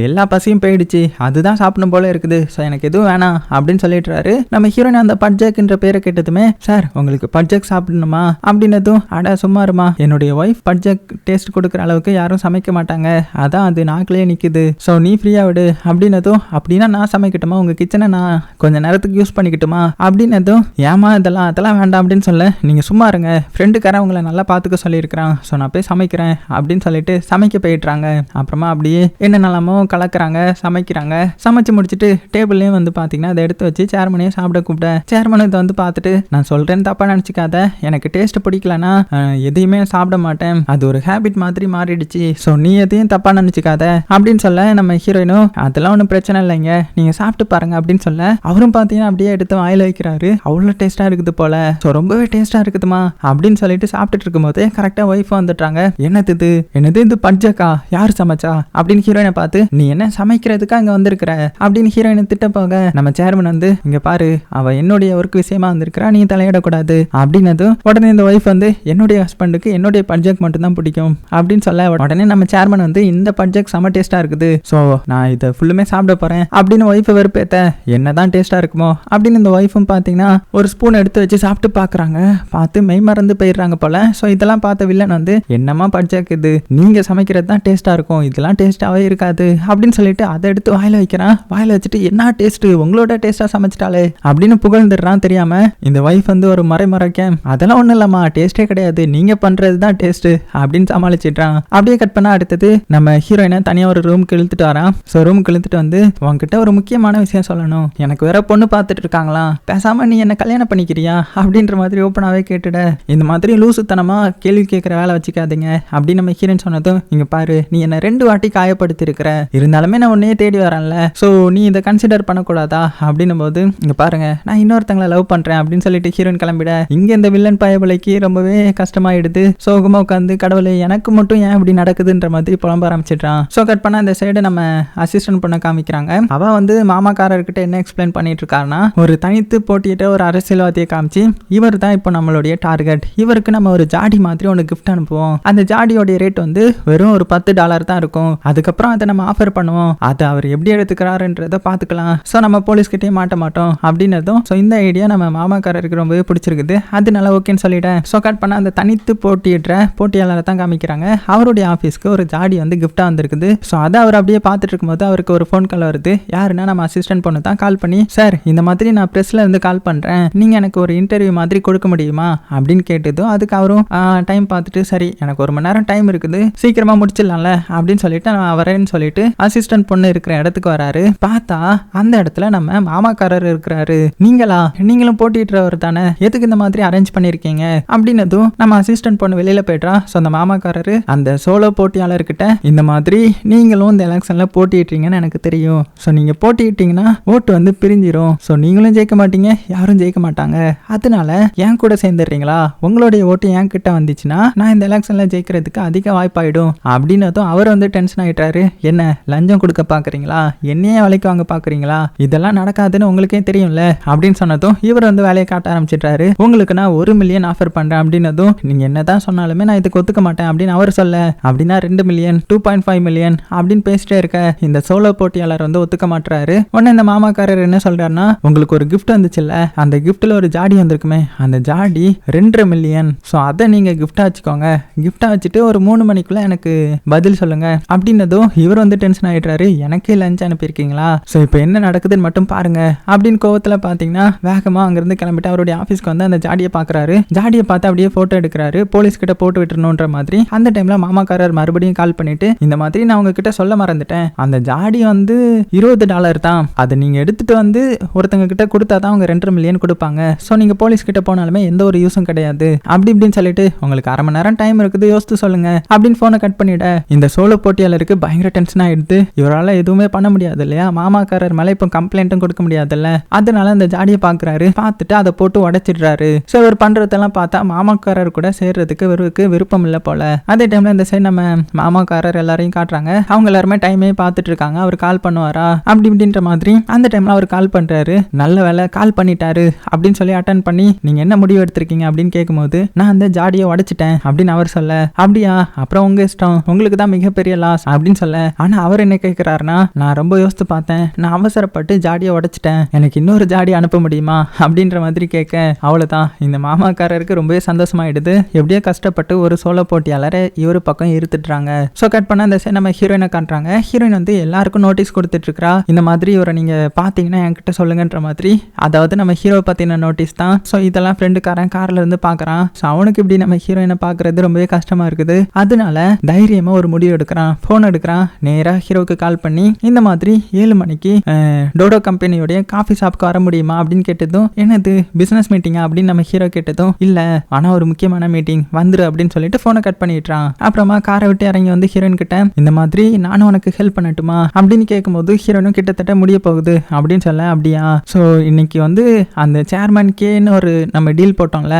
எல்லா பசியும் போயிடுச்சு. அதுதான் சாப்பிடும் போல இருக்குது. ஸோ எனக்கு எதுவும் வேணாம் அப்படின்னு சொல்லிடுறாரு. நம்ம ஹீரோயின் அந்த பட்ஜெக்ன்ற பேரை கேட்டதுமே சார் உங்களுக்கு பட்ஜெக் சாப்பிடணுமா? அப்படின்னதும் அட சும்மா இருமா என்னுடைய ஒய்ஃப் பட்ஜெட் டேஸ்ட் கொடுக்குற அளவுக்கு யாரும் சமைக்க மாட்டாங்க. அதான் அது நாக்கிலே நிற்குது ஸோ நீ ஃப்ரீயாக விடு. அப்படின்னதும் அப்படின்னா நான் சமைக்கட்டுமா? உங்கள் கிச்சனை நான் கொஞ்சம் நேரத்துக்கு யூஸ் பண்ணிக்கிட்டுமா? அப்படின்னதும் ஏமா இதெல்லாம் அதெல்லாம் வேண்டாம். அப்படின்னு சொல்ல. நீங்கள் சும்மா இருங்க. ஃப்ரெண்டுக்காரன் உங்களை நல்லா பார்த்துக்க சொல்லியிருக்கிறான். ஸோ நான் போய் சமைக்கிறேன். அப்படின்னு சொல்லிட்டு சமைக்க போயிடுறாங்க. அப்புறமா அப்படியே என்னென்னலாமோ கலக்குறாங்க சமைக்கிறாங்க. சமைச்சு முடிச்சுட்டு டேபிள்லேயும் வந்து பார்த்தீங்கன்னா அதை எடுத்து வச்சு சேர்மனையும் சாப்பிட கூப்பிட சேர்மனை இதை வந்து பார்த்துட்டு நான் சொல்கிறேன்னு தப்பாக நினச்சிக்காத. எனக்கு டேஸ்ட் பிடிக்கலனா எதையுமே சாப்பிட மாட்டேன். அது ஒரு ஹேபிட் மாதிரி மாறிடுச்சு. ஸோ நீ எதையும் தப்பாக நினச்சிக்காத அப்படின்னு சொல்ல நம்ம ஹீரோயினும் அதெல்லாம் ஒன்றும் பிரச்சனை இல்லைங்க. நீங்கள் சாப்பிட்டு பாருங்க அப்படின்னு சொல்ல அவரும் பார்த்தீங்கன்னா அப்படியே எடுத்து வாயில் வைக்கிறாரு. அவ்வளோ டேஸ்ட்டாக இருக்குது போல. ஸோ ரொம்பவே டேஸ்ட்டாக இருக்குதுமா அப்படின்னு சொல்லிட்டு சாப்பிட்டுட்டு இருக்கும்போது கரெக்டாக ஒய்ஃப் வந்துட்டாங்க என்னது இது? என்னது இது பட்ஜக்கா யார் சமைச்சா? அப்படின்னு ஹீரோயினை பார்த்து நீ என்ன சமைக்கிறதுக்கு அங்கே வந்திருக்கிற? அப்படின்னு ஹீரோயினை திட்ட போக நம்ம சேர்மன் வந்து இங்க பாரு அவ என்னுடைய ஒர்க் விஷயமா வந்திருக்கிறா. நீ தலையிடக்கூடாது. அப்படின்னதும் உடனே இந்த ஒய்ஃப் வந்து என்னுடைய ஹஸ்பண்டுக்கு என்னுடைய பட்ஜெக்ட் மட்டும் தான் பிடிக்கும் அப்படின்னு சொல்ல உடனே நம்ம சேர்மன் வந்து இந்த பட்ஜெக்ட் செம டேஸ்டா இருக்குது. ஸோ நான் இதை ஃபுல்லுமே சாப்பிட போறேன் அப்படின்னு ஒய்ஃபை வெறுப்பேத்த என்னதான் டேஸ்டா இருக்குமோ அப்படின்னு இந்த ஒய்ஃபும் பார்த்தீங்கன்னா ஒரு ஸ்பூன் எடுத்து வச்சு சாப்பிட்டு பார்க்குறாங்க பார்த்து மெய் மறந்து போயிடுறாங்க போல. ஸோ இதெல்லாம் பார்த்த வில்லன் வந்து என்னம்மா பட்ஜெக்ட் இது? நீங்க சமைக்கிறது தான் டேஸ்டா இருக்கும். இதெல்லாம் டேஸ்டாவே இருக்காது அப்படின்னு சொல்லிட்டு அதை எடுத்து வாயில வைக்கிறான். வாயில வச்சுட்டு என்ன டேஸ்ட் உங்களோட டேஸ்டா சமைச்சிட்டாலே அப்படின்னு புகழ்ந்துடுறான் தெரியாம. இந்த ஒய்ஃப் வந்து ஒரு மறை மறைக்க அதெல்லாம் ஒன்றும் இல்லம்மா டேஸ்டே கிடையாது. நீங்க பண்றது தான் டேஸ்ட் அப்படின்னு சமாளிச்சிட்றான். அப்படியே கட் பண்ணா அடுத்தது நம்ம ஹீரோயினை தனியா ஒரு ரூமுக்கு இழுத்துட்டு வரான். ஸோ ரூமுக்கு இழுத்துட்டு வந்து உன்கிட்ட ஒரு முக்கியமான விஷயம் சொல்லணும். எனக்கு வேற பொண்ணு பார்த்துட்டு இருக்காங்களா பேசாம நீ என்ன கல்யாணம் பண்ணிக்கிறியா? அப்படின்ற மாதிரி ஓப்பனாவே கேட்டுட. இந்த மாதிரி லூசுத்தனமா கேள்வி கேட்குற வேலை வச்சுக்காதீங்க. அப்படின்னு நம்ம ஹீரோயின் சொன்னதும் இங்க பாரு நீ என்ன ரெண்டு வாட்டி காயப்படுத்திருக்கிற இருந்தாலுமே நான் உன்னையே தேடி வரேன்ல. ஸோ நீ இதை கன்சிடர் பண்ணக்கூடாதா? அப்படின்னும் போது இங்க பாருங்க நான் இன்னொருத்தங்களை லவ் பண்றேன். அப்படின்னு சொல்லிட்டு ஹீரோயின் கிளம்பிட. இங்க இந்த வில்லன் பயபலைக்கு ரொம்பவே கஷ்டமாயிடுது சோகமா உட்காந்து கடவுளை எனக்கு மட்டும் ஏன் இப்படி நடக்குதுன்ற மாதிரி புலம்ப ஆரம்பிச்சிடுறான். ஸோ கட் பண்ண அந்த சைடு நம்ம அசிஸ்டன்ட் பண்ண காமிக்கிறாங்க. அவ வந்து மாமாக்காரர்கிட்ட என்ன எக்ஸ்பிளைன் பண்ணிட்டு இருக்காருன்னா ஒரு தனித்து போட்டியிட்ட ஒரு அரசியல்வாதியை காமிச்சு இவர் தான் இப்போ நம்மளுடைய டார்கெட் இவருக்கு நம்ம ஒரு ஜாடி மாதிரி ஒன்று கிஃப்ட் அனுப்புவோம். அந்த ஜாடியோடைய ரேட் வந்து வெறும் ஒரு பத்து டாலர் தான் இருக்கும். அதுக்கப்புறம் அதை நம்ம ஆஃபர் பண்ணுவோம். அதை அவர் எப்படி எடுத்துக்கிறாருன்றத பார்த்துக்கலாம். ஸோ நம்ம போலீஸ்கிட்டே மாட்ட மாட்டோம். அப்படின்னதும் ஸோ இந்த ஐடியா நம்ம மாமாக்காரருக்கு ரொம்பவே பிடிச்சிருக்குது. அதனால ஓகேன்னு சொல்லிட்டேன். ஸோ கட் பண்ண அந்த தனித்து போட்டியிடுற போட்டியாளரை தான் காமிக்கிறாங்க. அவருடைய ஆஃபீஸ்க்கு ஒரு ஜாடி வந்து கிஃப்டாக வந்திருக்குது. ஸோ அதை அவர் அப்படியே பார்த்துட்டு இருக்கும்போது அவருக்கு ஒரு ஃபோன் கால் வருது. யாருன்னா நம்ம அசிஸ்டன்ட் பொண்ணு தான் கால் பண்ணி சார் இந்த மாதிரி நான் ப்ரெஸ்ல இருந்து கால் பண்ணுறேன் நீங்கள் எனக்கு ஒரு இன்டர்வியூ மாதிரி கொடுக்க முடியுமா? அப்படின்னு கேட்டதும் அதுக்கு அவரும் டைம் பார்த்துட்டு சரி எனக்கு ஒரு மணி நேரம் டைம் இருக்குது. சீக்கிரமாக முடிச்சிடலாம்ல. அப்படின்னு சொல்லிட்டு நான் வரேன்னு சொல்லிட்டு அசிஸ்டன்ட் பொண்ணு இருக்கிற இடத்துக்கு வராரு. பார்த்தா அந்த இடத்துல நம்ம மாமாக்காரர் இருக்கிறாரு. நீங்களா? நீங்களும் போட்டிடுறவர் தானே? எதுக்கு இந்த மாதிரி அரேஞ்ச் பண்ணியிருக்கீங்க? அப்படின்னதும் நம்ம அசிஸ்டன்ட் பொண்ணு வெளியில் போயிட்டா ஸோ அந்த மாமாக்காரரு அந்த சோலோ போட்டியாளர்கிட்ட இந்த மாதிரி நீங்களும் இந்த எலெக்ஷனில் போட்டியிட்டீங்கன்னு எனக்கு தெரியும். ஸோ நீங்கள் போட்டியிட்டீங்கன்னா ஓட்டு வந்து பிரிஞ்சிரும். ஸோ நீங்களும் ஜெயிக்க மாட்டீங்க யாரும் ஜெயிக்க மாட்டாங்க. அதனால என் கூட சேர்ந்துடுறீங்களா? உங்களுடைய ஓட்டு என் கிட்ட வந்துச்சுன்னா நான் இந்த எலெக்ஷனில் ஜெயிக்கிறதுக்கு அதிக வாய்ப்பாயிடும். அப்படின்னதும் அவர் வந்து டென்ஷன் ஆகிட்டாரு என்ன லஞ்சம் கொடுக்க பார்க்குறீங்களா என்னையே வேலைக்கு வாங்க பார்க்குறீங்களா இதெல்லாம் நடக்காதுன்னு உங்களுக்கே தெரியும்ல. அப்படின்னு சொன்னதும் இவர் வந்து வேலையை காட்ட ஆரம்பிச்சிட்டாரு உங்களுக்கு நான் ஒரு மில்லியன் ஆஃபர் பண்ணுறேன் அப்படின்னதும் என்ன தான் சொன்னாலுமே நான் இதுக்கு ஒத்துக்க மாட்டேன் அப்படின்னு அவர் சொல்ல அப்படின்னா ரெண்டு million two point five million அப்படின்னு பேசிட்டே இருக்க இந்த சோலோ போட்டியாளர் வந்து ஒத்துக்க மாட்டுறாரு உடனே இந்த மாமாக்காரர் என்ன சொல்கிறாருன்னா உங்களுக்கு ஒரு கிஃப்ட் வந்துச்சுல்ல அந்த கிஃப்ட்டில் ஒரு ஜாடி வந்திருக்குமே அந்த ஜாடி ரெண்டரை மில்லியன் ஸோ அதை நீங்கள் கிஃப்டாக வச்சுக்கோங்க. கிஃப்டாக வச்சுட்டு ஒரு மூணு மணிக்குள்ள எனக்கு பதில் சொல்லுங்க. அப்படின்னதும் இவர் வந்து டென்ஷன் ஆகிடுறாரு எனக்கே லஞ்ச் அனுப்பியிருக்கீங்களா? ஸோ இப்போ என்ன நடக்குதுன்னு மட்டும் பாருங்க. அப்படின்னு கோவத்தில் பார்த்தீங்கன்னா வேகமாக அங்கேருந்து கிளம்பிட்டு அவருடைய ஆஃபீஸ்க்கு வந்து அந்த ஜாடியை பார்க்கறாரு ஜாடியை பார்த்து அப்படியே ஃபோட்டோ எடுக்கிறாரு. சொல்றாரு போலீஸ் கிட்ட போட்டு விட்டுறணுன்ற மாதிரி. அந்த டைம்ல மாமாக்காரர் மறுபடியும் கால் பண்ணிட்டு இந்த மாதிரி நான் உங்ககிட்ட சொல்ல மறந்துட்டேன். அந்த ஜாடி வந்து இருபது டாலர் தான். அதை நீங்க எடுத்துட்டு வந்து ஒருத்தங்க கிட்ட கொடுத்தா தான் அவங்க ரெண்டரை மில்லியன் கொடுப்பாங்க. ஸோ நீங்க போலீஸ் கிட்ட போனாலுமே எந்த ஒரு யூஸும் கிடையாது. அப்படி இப்படின்னு சொல்லிட்டு உங்களுக்கு அரை மணி நேரம் டைம் இருக்குது. யோசித்து சொல்லுங்க. அப்படின்னு போனை கட் பண்ணிட. இந்த சோழ போட்டியாளருக்கு பயங்கர டென்ஷன் ஆயிடுது. இவரால் எதுவுமே பண்ண முடியாது இல்லையா? மாமாக்காரர் மேலே இப்போ கம்ப்ளைண்ட்டும் கொடுக்க முடியாதுல்ல. அதனால அந்த ஜாடியை பார்க்குறாரு பார்த்துட்டு அதை போட்டு உடைச்சிடுறாரு. ஸோ இவர் பண்றதெல்லாம் பார்த்தா மாமாக்காரர் கூட சேர்றதுக்கு இவருக்கு விருப்பம் இல்லை போல. அதே டைம்ல இந்த சைடு நம்ம மாமாக்காரர் எல்லாரையும் காட்டுறாங்க. அவங்க எல்லாருமே டைமே பார்த்துட்டு இருக்காங்க அவர் கால் பண்ணுவாரா? அப்படி இப்படின்ற மாதிரி அந்த டைம்ல அவர் கால் பண்றாரு. நல்ல வேலை கால் பண்ணிட்டாரு அப்படின்னு சொல்லி அட்டன் பண்ணி நீங்க என்ன முடிவு எடுத்திருக்கீங்க? அப்படின்னு கேட்கும்போது நான் அந்த ஜாடியை உடைச்சிட்டேன் அப்படின்னு அவர் சொல்ல அப்படியா? அப்புறம் உங்க இஷ்டம். உங்களுக்கு தான் மிகப்பெரிய லாஸ் அப்படின்னு சொல்ல. ஆனா அவர் என்ன கேட்கிறாருன்னா நான் ரொம்ப யோசித்து பார்த்தேன். நான் அவசரப்பட்டு ஜாடியை உடைச்சிட்டேன். எனக்கு இன்னொரு ஜாடி அனுப்ப முடியுமா? அப்படின்ற மாதிரி கேட்க அவ்வளவுதான். இந்த மாமாக்காரருக்கு ரொம்பவே சந்தோஷமாயிடுது. எப்படியோ கஷ்டப்பட்டு ஒரு சோழ போட்டியாளரை இவர் பக்கம் இருத்துட்டுறாங்க ஸோ கட் பண்ண அந்த side நம்ம ஹீரோயினை காட்டுறாங்க ஹீரோயின் வந்து எல்லாருக்கும் நோட்டீஸ் கொடுத்துட்டு இந்த மாதிரி இவரை நீங்க பாத்தீங்கன்னா என்கிட்ட சொல்லுங்கன்ற மாதிரி. அதாவது நம்ம ஹீரோ பத்தின நோட்டீஸ் தான். ஸோ இதெல்லாம் ஃப்ரெண்டுக்காரன் கார்ல இருந்து பாக்குறான். ஸோ அவனுக்கு இப்படி நம்ம ஹீரோயினை பாக்குறது ரொம்பவே கஷ்டமா இருக்குது. அதனால தைரியமா ஒரு முடிவு எடுக்கிறான். ஃபோன் எடுக்கிறான். நேரா ஹீரோவுக்கு கால் பண்ணி இந்த மாதிரி ஏழு மணிக்கு டோடோ கம்பெனியோடைய காஃபி ஷாப்க்கு வர முடியுமா அப்படின்னு கேட்டதும் என்னது பிசினஸ் மீட்டிங்கா அப்படின்னு நம்ம ஹீரோ கேட்டதும் இல்ல. ஆனா ஒரு முக்கியமான மீட்டிங் மீட்டிங் வந்துரு அப்படின்னு சொல்லிட்டு போனை கட் பண்ணிடுறான். அப்புறமா காரை விட்டு இறங்கி வந்து ஹீரோயின் கிட்ட இந்த மாதிரி நானும் உனக்கு ஹெல்ப் பண்ணட்டுமா? அப்படின்னு கேட்கும்போது ஹீரோயினும் கிட்டத்தட்ட முடிய போகுது அப்படின்னு சொல்ல அப்படியா? ஸோ இன்னைக்கு வந்து அந்த சேர்மன் கேன்னு ஒரு நம்ம டீல் போட்டோம்ல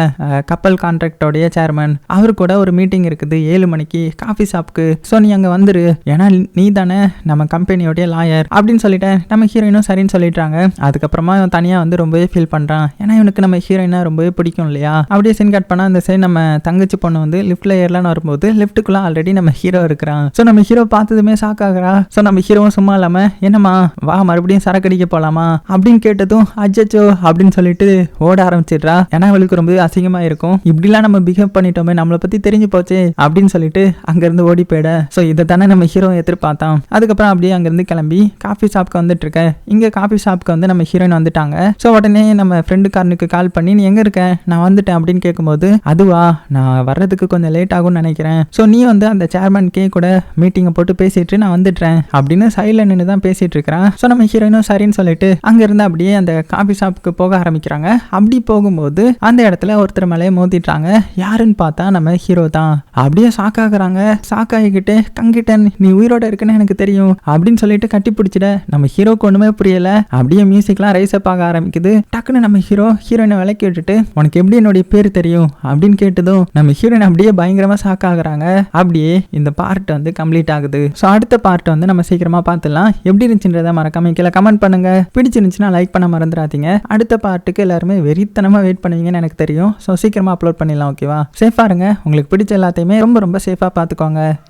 கப்பல் கான்ட்ராக்டோடைய சேர்மன் அவர் கூட ஒரு மீட்டிங் இருக்குது ஏழு மணிக்கு காஃபி ஷாப்க்கு ஸோ நீ அங்கே வந்துரு. ஏன்னா நீ தானே நம்ம கம்பெனியோடைய லாயர் அப்படின்னு சொல்லிட்டேன் நம்ம ஹீரோயினும் சரின்னு சொல்லிட்டாங்க அதுக்கப்புறமா தனியாக வந்து ரொம்பவே ஃபீல் பண்ணுறான் ஏன்னா இவனுக்கு நம்ம ஹீரோயினை ரொம்பவே பிடிக்கும் இல்லையா? அப்படியே சீன் கட் பண்ணால் அந்த சைடு நம்ம தங்கச்சி பொண்ணு வந்து லிஃப்ட்ல ஏறலான்னு வரும்போது லிஃப்ட்டுக்குள்ள ஆல்ரெடி நம்ம ஹீரோ இருக்கிறான். ஸோ நம்ம ஹீரோ பார்த்ததுமே ஷாக் ஆகுறா. ஸோ நம்ம ஹீரோவும் சும்மா இல்லாம என்னம்மா வா மறுபடியும் சரக்கு அடிக்க போலாமா? அப்படின்னு கேட்டதும் அஜச்சோ அப்படின்னு சொல்லிட்டு ஓட ஆரம்பிச்சிடுறா. ஏன்னா அவளுக்கு ரொம்ப அசிங்கமா இருக்கும். இப்படிலாம் நம்ம பிஹேவ் பண்ணிட்டோமே நம்மளை பத்தி தெரிஞ்சு போச்சே அப்படின்னு சொல்லிட்டு அங்கிருந்து ஓடி போயிட. ஸோ இதை தானே நம்ம ஹீரோ எதிர்பார்த்தான். அதுக்கப்புறம் அப்படியே அங்கிருந்து கிளம்பி காஃபி ஷாப்க்கு வந்துட்டு இருக்க. இங்க காஃபி ஷாப்க்கு வந்து நம்ம ஹீரோயின் வந்துட்டாங்க. ஸோ உடனே நம்ம ஃப்ரெண்டுக்காரனுக்கு கால் பண்ணி நீ எங்க இருக்க? நான் வந்துட்டேன் அப்படின்னு கேட்கும்போது அதுவா? நான் வர்றதுக்கு கொஞ்சம் லேட் ஆகும்னு நினைக்கிறேன். ஸோ நீ வந்து அந்த சேர்மன் கே கூட மீட்டிங்கை போட்டு பேசிட்டு நான் வந்துடுறேன் அப்படின்னு சைடில் நின்று தான் பேசிட்டு இருக்கிறான். ஸோ நம்ம ஹீரோயினும் சரின்னு சொல்லிட்டு அங்கேருந்து அப்படியே அந்த காஃபி ஷாப்புக்கு போக ஆரம்பிக்கிறாங்க. அப்படி போகும்போது அந்த இடத்துல ஒருத்தர் மேலே மோதிட்டாங்க. யாருன்னு பார்த்தா நம்ம ஹீரோ தான். அப்படியே ஷாக்காகிறாங்க ஷாக்காகிக்கிட்டு கங்கிட்டன் நீ உயிரோட இருக்குன்னு எனக்கு தெரியும். அப்படின்னு சொல்லிட்டு கட்டி பிடிச்சிட நம்ம ஹீரோக்கு ஒன்றுமே புரியல. அப்படியே மியூசிக்லாம் ரைஸ் அப் ஆக ஆரம்பிக்குது. டக்குன்னு நம்ம ஹீரோ ஹீரோயினை விலக்கி விட்டுட்டு உனக்கு எப்படி என்னுடைய பேர் தெரியும்? அப்படின்னு கேட்டதும் நம்ம ஹீரோயின் அப்படியே பயங்கரமா ஷாக் ஆகுறாங்க. அப்படியே இந்த பார்ட் வந்து கம்ப்ளீட் ஆகுது. ஸோ அடுத்த பார்ட் வந்து நம்ம சீக்கிரமா பார்த்துலாம் எப்படி இருந்துச்சுன்றதை மறக்காம கீழே கமெண்ட் பண்ணுங்க. பிடிச்சிருந்துச்சுன்னா லைக் பண்ண மறந்துடாதீங்க. அடுத்த பார்ட்டுக்கு எல்லாருமே வெறித்தனமா வெயிட் பண்ணுவீங்கன்னு எனக்கு தெரியும். ஸோ சீக்கிரமா அப்லோட் பண்ணிடலாம் ஓகேவா சேஃபா இருங்க. உங்களுக்கு பிடிச்ச எல்லாத்தையுமே ரொம்ப ரொம்ப சேஃபா பார்த்துக்கோங்க.